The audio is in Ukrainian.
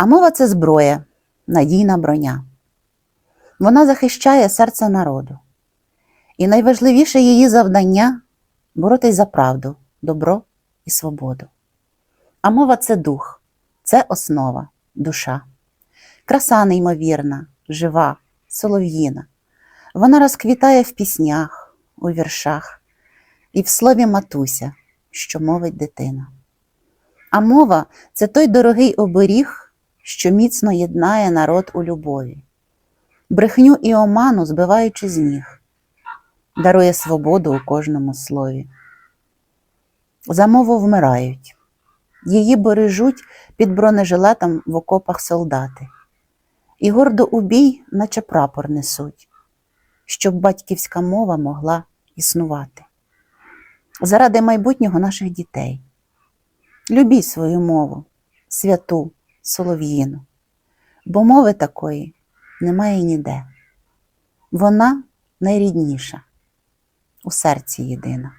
А мова це зброя, надійна броня. Вона захищає серце народу. І найважливіше її завдання боротись за правду, добро і свободу. А мова це дух, це основа, душа. Краса неймовірна, жива, солов'їна. Вона розквітає в піснях, у віршах і в слові матуся, що мовить дитина. А мова це той дорогий оберіг, що міцно єднає народ у любові, брехню і оману збиваючи з ніг, дарує свободу у кожному слові. За мову вмирають, її бережуть під бронежилетом в окопах солдати, і гордо у бій, наче прапор несуть, щоб батьківська мова могла існувати. Заради майбутнього наших дітей. Любіть свою мову, святу, солов'їну, бо мови такої немає ніде. Вона найрідніша, у серці єдина.